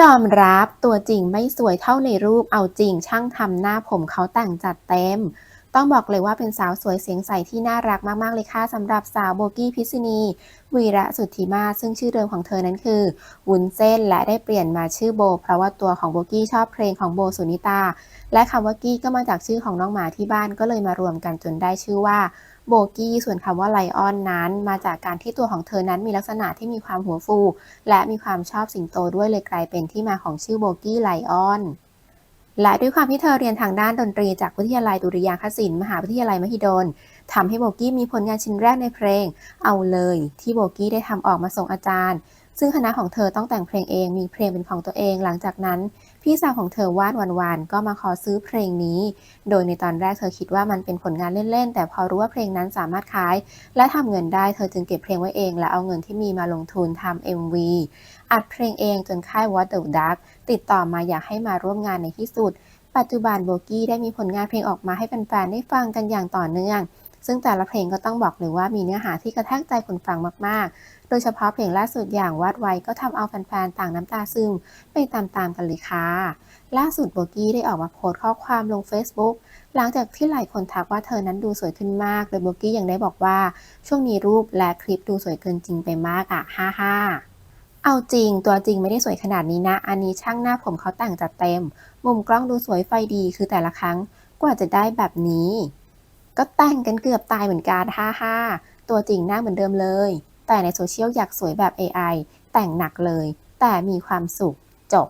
ยอมรับตัวจริงไม่สวยเท่าในรูปเอาจริงช่างทำหน้าผมเขาแต่งจัดเต็ม ต้องบอกเลยว่าเป็นสาวสวยเสียงใสที่น่ารักมาก ๆ เลยค่ะสำหรับสาวโบกี้พิษณีวีระสุทธิมาซึ่งชื่อเดิมของเธอนั้นคือวุ้นเส้นและได้เปลี่ยนมาชื่อโบ เพราะว่าตัวของโบกี้ชอบเพลงของโบสุนิตา และคำว่ากี้ก็มาจากชื่อของน้องหมาที่บ้านก็เลยมารวมกันจนได้ชื่อว่าโบกี้ส่วนคำว่าไลออนนั้น มาจากการที่ตัวของเธอนั้นมีลักษณะที่มีความหัวฟู และมีความชอบสิงโตด้วยเลยกลายเป็นที่มาของชื่อโบกี้ไลออน และด้วยความที่เธอเรียนทางด้านดนตรีจากวิทยาลัยดุริยางคศิลป์มหาวิทยาลัยมหิดลทำให้โบกี้มีผลงานชิ้นแรกในเพลง เอาเลย ที่โบกี้ได้ทำออกมาส่งอาจารย์ ซึ่งคณะของเธอต้องแต่งเพลงเองมีเพลงเป็นของตัวเอง หลังจากนั้น พี่สาวของเธอวาดวันๆก็มาขอซื้อเพลงนี้ โดยในตอนแรกเธอคิดว่ามันเป็นผลงานเล่นๆ แต่พอรู้ว่าเพลงนั้นสามารถขาย และทำเงินได้เธอจึงเก็บเพลงไว้เอง และเอาเงินที่มีมาลงทุนทำ MV อัดเพลงเองจนค่าย What the Duck ติดต่อมาอยากให้มาร่วมงานในที่สุด ปัจจุบันโบกี้ได้มีผลงานเพลงออกมาให้แฟนๆได้ฟังกันอย่างต่อเนื่อง ซึ่งแต่ละเพลงก็ต้องบอกเลยว่ามีเนื้อหาที่กระแทกใจคนฟังมากๆ โดยเฉพาะเพลงล่าสุดอย่างวาดไว้ก็ทำเอาแฟนๆ ต่างน้ำตาซึมไปตามๆกันเลยค่ะ ล่าสุดโบกี้ได้ออกมาโพสต์ข้อความลง Facebook หลังจากที่หลายคนทักว่าเธอนั้นดูสวยขึ้นมาก โดยโบกี้ยังได้บอกว่าช่วงนี้รูปและคลิปดูสวยเกินจริงไปมากอะฮ่าฮ่าเอาจริง ตัวจริงไม่ได้สวยขนาดนี้นะ อันนี้ช่างหน้าผมเขาแต่งจัดเต็ม มุมกล้องดูสวยไฟดีคือแต่ละครั้งกว่าจะได้แบบนี้ ก็แต่งกันเกือบตายเหมือนกันฮ่าฮ่าตัวจริงหน้าเหมือนเดิมเลย แต่ในโซเชียลอยากสวยแบบ AI แต่งหนักเลย แต่มีความสุขจบ